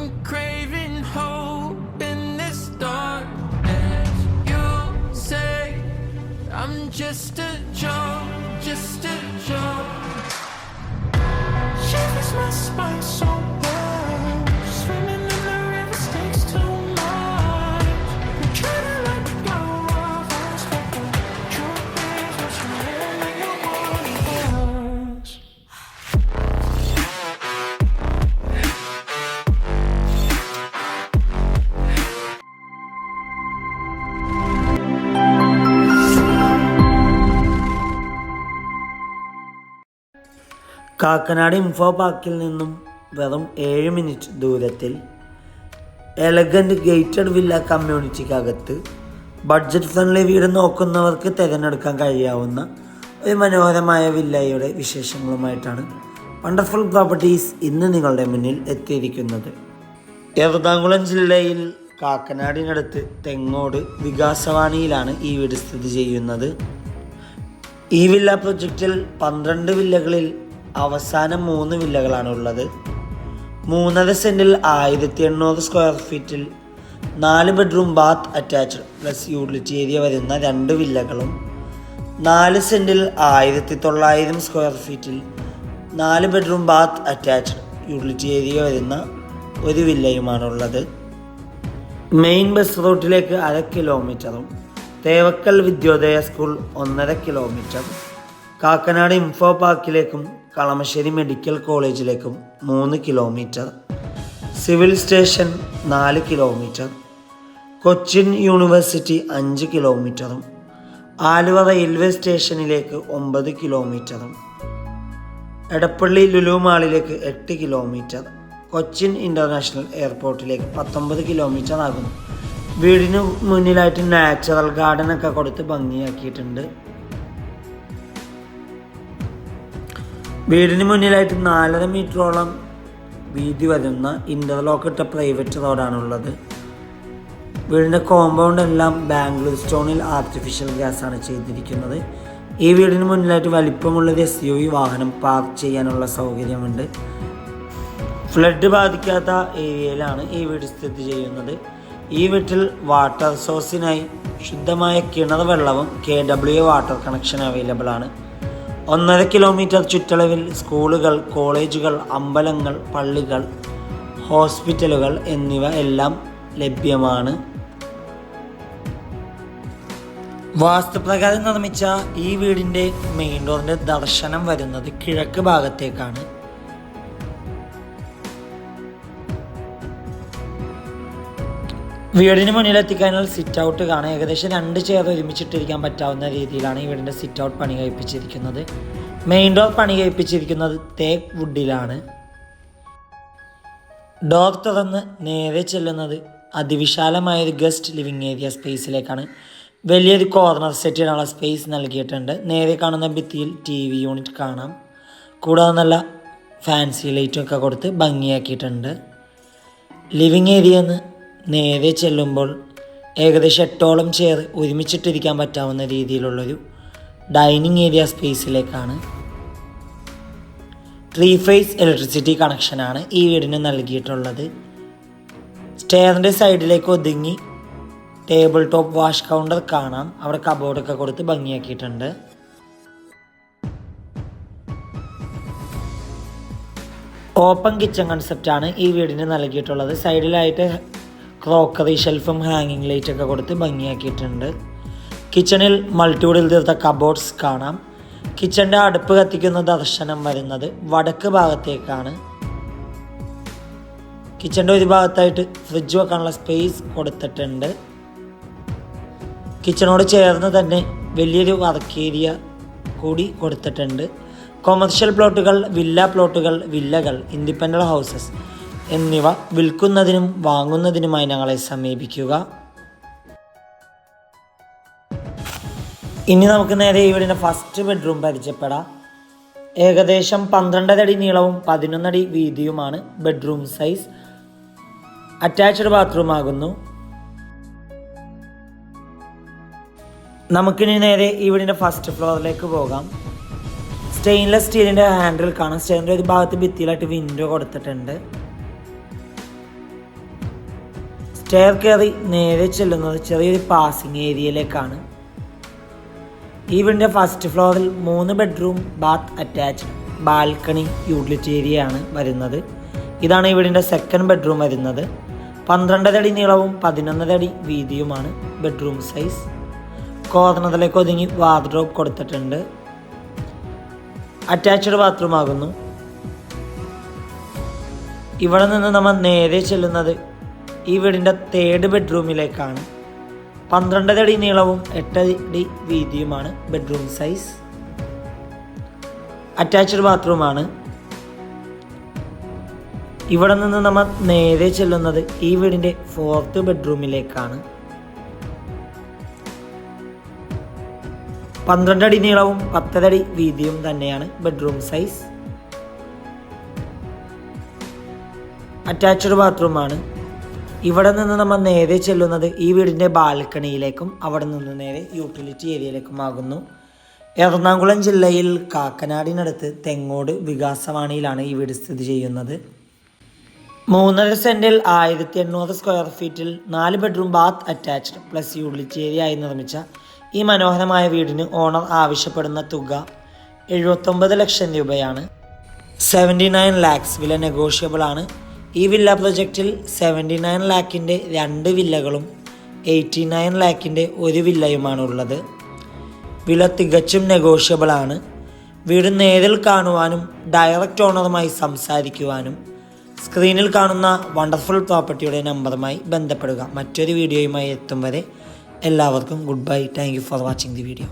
I'm craving hope in this darkness. You say I'm just a joke, just a joke. Shivers my spine so Kakkanad info പാർക്കിൽ നിന്നും വെറും ഏഴ് minute ദൂരത്തിൽ elegant gated villa കമ്മ്യൂണിറ്റിക്കകത്ത് budget friendly വീട് നോക്കുന്നവർക്ക് തിരഞ്ഞെടുക്കാൻ കഴിയാവുന്ന ഒരു മനോഹരമായ വില്ലയുടെ വിശേഷങ്ങളുമായിട്ടാണ് വണ്ടർഫുൾ പ്രോപ്പർട്ടീസ് ഇന്ന് നിങ്ങളുടെ മുന്നിൽ എത്തിയിരിക്കുന്നത്. എറണാകുളം ജില്ലയിൽ കാക്കനാടിനടുത്ത് തെങ്ങോട് വികാസവാണിയിലാണ് ഈ വീട് സ്ഥിതി ചെയ്യുന്നത്. ഈ വില്ല പ്രൊജക്റ്റിൽ പന്ത്രണ്ട് വില്ലകളിൽ അവസാനം മൂന്ന് വില്ലകളാണ് ഉള്ളത്. മൂന്നര സെന്റിൽ ആയിരത്തി എണ്ണൂറ് സ്ക്വയർ ഫീറ്റിൽ നാല് bedroom bath attached plus utility area വരുന്ന രണ്ട് വില്ലകളും നാല് സെന്റിൽ ആയിരത്തി തൊള്ളായിരം സ്ക്വയർ ഫീറ്റിൽ നാല് bedroom bath attached utility area വരുന്ന ഒരു വില്ലയുമാണുള്ളത്. മെയിൻ ബസ് റൂട്ടിലേക്ക് അര കിലോമീറ്ററും തേവക്കൽ വിദ്യോദയ സ്കൂൾ ഒന്നര കിലോമീറ്റർ കാക്കനാട് ഇൻഫോ പാർക്കിലേക്കും കളമശ്ശേരി മെഡിക്കൽ കോളേജിലേക്കും മൂന്ന് കിലോമീറ്റർ സിവിൽ സ്റ്റേഷൻ നാല് കിലോമീറ്റർ കൊച്ചിൻ യൂണിവേഴ്സിറ്റി അഞ്ച് കിലോമീറ്ററും ആലുവ റെയിൽവേ സ്റ്റേഷനിലേക്ക് ഒമ്പത് കിലോമീറ്ററും എടപ്പള്ളി ലുലു മാളിലേക്ക് എട്ട് കിലോമീറ്റർ കൊച്ചിൻ ഇന്റർനാഷണൽ എയർപോർട്ടിലേക്ക് പത്തൊമ്പത് കിലോമീറ്റർ ആകുന്നു. വീടിന് മുന്നിലായിട്ട് നാച്ചുറൽ ഗാർഡൻ ഒക്കെ കൊടുത്ത് ഭംഗിയാക്കിയിട്ടുണ്ട്. വീടിന് മുന്നിലായിട്ട് നാലര മീറ്ററോളം വീതി വരുന്ന ഇന്റർലോക്ക് ഇട്ട പ്രൈവറ്റ് റോഡാണുള്ളത് വീടിന്റെ കോമ്പൗണ്ട് എല്ലാം ബാംഗ്ലൂർ സ്റ്റോണിൽ ആർട്ടിഫിഷ്യൽ ഗ്യാസ് ആണ് ചെയ്തിരിക്കുന്നത്. ഈ വീടിന് മുന്നിലായിട്ട് വലിപ്പമുള്ളൊരു എസ് യു വി വാഹനം പാർക്ക് ചെയ്യാനുള്ള സൗകര്യമുണ്ട്. ഫ്ലഡ് ബാധിക്കാത്ത ഏരിയയിലാണ് ഈ വീട് സ്ഥിതി ചെയ്യുന്നത്. ഈ വീട്ടിൽ വാട്ടർ സോഴ്സിനായി ശുദ്ധമായ കിണർ വെള്ളവും K W water connection available ആണ്. ഒന്നര കിലോമീറ്റർ ചുറ്റളവിൽ സ്കൂളുകൾ കോളേജുകൾ അമ്പലങ്ങൾ പള്ളികൾ ഹോസ്പിറ്റലുകൾ എന്നിവ എല്ലാം ലഭ്യമാണ്. വാസ്തുപ്രകാരം നിർമ്മിച്ച ഈ വീടിന്റെ മെയിൻ ഡോറിന്റെ ദർശനം വരുന്നത് കിഴക്ക് ഭാഗത്തേക്കാണ്. വീടിന് മുന്നിലെത്തിക്കാനുള്ള സിറ്റ് ഔട്ട് കാണാം ഏകദേശം രണ്ട് ചെയർ ഒരുമിച്ചിട്ടിരിക്കാൻ പറ്റാവുന്ന രീതിയിലാണ് ഈ വീടിന്റെ സിറ്റ് ഔട്ട് പണി കഴിപ്പിച്ചിരിക്കുന്നത്. മെയിൻ ഡോർ പണി കഴിപ്പിച്ചിരിക്കുന്നത് തേക്ക് വുഡിലാണ് ഡോർ തുറന്ന് നേരെ ചെല്ലുന്നത് അതിവിശാലമായ ഒരു ഗസ്റ്റ് ലിവിങ് ഏരിയ സ്പേസിലേക്കാണ് വലിയൊരു കോർണർ സെറ്റിനുള്ള സ്പേസ് നൽകിയിട്ടുണ്ട്. നേരെ കാണുന്ന ഭിത്തിയിൽ ടി വി യൂണിറ്റ് കാണാം. കൂടാതെ നല്ല ഫാൻസി ലൈറ്റും ഒക്കെ കൊടുത്ത് ഭംഗിയാക്കിയിട്ടുണ്ട്. ലിവിങ് ഏരിയന്ന് നേരെ ചെല്ലുമ്പോൾ ഏകദേശം എട്ടോളം ചെയർ ഒരുമിച്ചിട്ടിരിക്കാൻ പറ്റാവുന്ന രീതിയിലുള്ളൊരു ഡൈനിങ് ഏരിയ സ്പേസിലേക്കാണ് ത്രീ ഫേസ് ഇലക്ട്രിസിറ്റി കണക്ഷനാണ് ഈ വീടിന് നൽകിയിട്ടുള്ളത്. സ്റ്റെയറിന്റെ സൈഡിലേക്ക് ഒതുങ്ങി ടേബിൾ ടോപ്പ് വാഷ് കൗണ്ടർ കാണാം. അവിടെ കബോർഡൊക്കെ കൊടുത്ത് ഭംഗിയാക്കിയിട്ടുണ്ട്. ഓപ്പൺ കിച്ചൺ കൺസെപ്റ്റാണ് ഈ വീടിന് നൽകിയിട്ടുള്ളത്. സൈഡിലായിട്ട് ക്രോക്കറി ഷെൽഫും ഹാങ്ങിങ് ലൈറ്റ് ഒക്കെ കൊടുത്ത് ഭംഗിയാക്കിയിട്ടുണ്ട്. കിച്ചണിൽ മൾട്ടിവുഡിൽ തീർത്ത കബോർഡ്സ് കാണാം. കിച്ചന്റെ അടുപ്പ് കത്തിക്കുന്ന ദർശനം വരുന്നത് വടക്ക് ഭാഗത്തേക്കാണ്. കിച്ചന്റെ ഒരു ഭാഗത്തായിട്ട് ഫ്രിഡ്ജ് വെക്കാനുള്ള സ്പേസ് കൊടുത്തിട്ടുണ്ട്. കിച്ചണോട് ചേർന്ന് തന്നെ വലിയൊരു വർക്ക് ഏരിയ കൂടി കൊടുത്തിട്ടുണ്ട്. കൊമേഴ്ഷ്യൽ പ്ലോട്ടുകൾ വില്ല പ്ലോട്ടുകൾ വില്ലകൾ ഇൻഡിപെൻഡന്റ് ഹൗസസ് എന്നിവ വിൽക്കുന്നതിനും വാങ്ങുന്നതിനുമായി ഞങ്ങളെ സമീപിക്കുക. ഇനി നമുക്ക് നേരെ വീടിന്റെ ഫസ്റ്റ് ബെഡ്റൂം പരിചയപ്പെടാം. ഏകദേശം പന്ത്രണ്ടരടി നീളവും പതിനൊന്നടി വീതിയുമാണ് ബെഡ്റൂം സൈസ് അറ്റാച്ച്ഡ് ബാത്റൂം ആകുന്നു. നമുക്കിനി നേരെ ഈ വീടിന്റെ ഫസ്റ്റ് ഫ്ലോറിലേക്ക് പോകാം. സ്റ്റെയിൻലെസ് സ്റ്റീലിന്റെ ഹാൻഡിൽ കാണാം. സ്റ്റെയിന്റെ ഒരു ഭാഗത്ത് ഭിത്തിയിലായിട്ട് വിൻഡോ കൊടുത്തിട്ടുണ്ട്. സ്റ്റെയർ കയറി നേരെ ചെല്ലുന്നത് ചെറിയൊരു പാസിംഗ് ഏരിയയിലേക്കാണ് ഈ വീടിന്റെ ഫസ്റ്റ് ഫ്ലോറിൽ മൂന്ന് bedroom bath attached balcony utility area ആണ് വരുന്നത്. ഇതാണ് ഈ വീടിന്റെ സെക്കൻഡ് ബെഡ്റൂം വരുന്നത്. പന്ത്രണ്ടര അടി നീളവും പതിനൊന്നര അടി വീതിയുമാണ് ബെഡ്റൂം സൈസ് കോർണറിലേക്ക് ഒതുങ്ങി വാർഡ്രോബ് കൊടുത്തിട്ടുണ്ട്. അറ്റാച്ച്ഡ് ബാത്റൂം ആകുന്നു. ഇവിടെ നിന്ന് നമ്മൾ നേരെ ചെല്ലുന്നത് ഈ വീടിന്റെ തേർഡ് ബെഡ്റൂമിലേക്കാണ് പന്ത്രണ്ടര അടി നീളവും എട്ടടി വീതിയുമാണ് ബെഡ്റൂം സൈസ് അറ്റാച്ച്ഡ് ബാത്റൂമാണ് ഇവിടെ നിന്ന് നമ്മൾ നേരെ ചെല്ലുന്നത് ഈ വീടിന്റെ ഫോർത്ത് ബെഡ്റൂമിലേക്കാണ് പന്ത്രണ്ട് അടി നീളവും പത്തര അടി വീതിയും തന്നെയാണ് ബെഡ്റൂം സൈസ് അറ്റാച്ച്ഡ് ബാത്റൂമാണ് ഇവിടെ നിന്ന് നമ്മൾ നേരെ ചെല്ലുന്നത് ഈ വീടിന്റെ ബാൽക്കണിയിലേക്കും അവിടെ നിന്ന് നേരെ യൂട്ടിലിറ്റി ഏരിയയിലേക്കും ആകുന്നു. എറണാകുളം ജില്ലയിൽ കാക്കനാടിനടുത്ത് തെങ്ങോട് വികാസവാണിയിലാണ് ഈ വീട് സ്ഥിതി ചെയ്യുന്നത്. മൂന്നര സെന്റിൽ ആയിരത്തി എണ്ണൂറ് സ്ക്വയർ ഫീറ്റിൽ നാല് bedroom bath attached plus utility area ആയി നിർമ്മിച്ച ഈ മനോഹരമായ വീടിന് ഓണർ ആവശ്യപ്പെടുന്ന തുക എഴുപത്തൊമ്പത് ലക്ഷം രൂപയാണ്. സെവന്റി നയൻ ലാക്സ് വില നെഗോഷ്യബിൾ ആണ്. ഈ വില്ല പ്രൊജക്റ്റിൽ സെവന്റി നയൻ ലാക്കിന്റെ രണ്ട് വില്ലകളും എയ്റ്റി നയൻ ലാക്കിന്റെ ഒരു വില്ലയുമാണ് ഉള്ളത് വില തികച്ചും നെഗോഷ്യബിൾ ആണ്. വീട് നേരിൽ കാണുവാനും ഡയറക്റ്റ് ഓണറുമായി സംസാരിക്കുവാനും സ്ക്രീനിൽ കാണുന്ന വണ്ടർഫുൾ പ്രോപ്പർട്ടിയുടെ നമ്പറുമായി ബന്ധപ്പെടുക. മറ്റൊരു വീഡിയോയുമായി എത്തും വരെ എല്ലാവർക്കും good bye thank for watching the video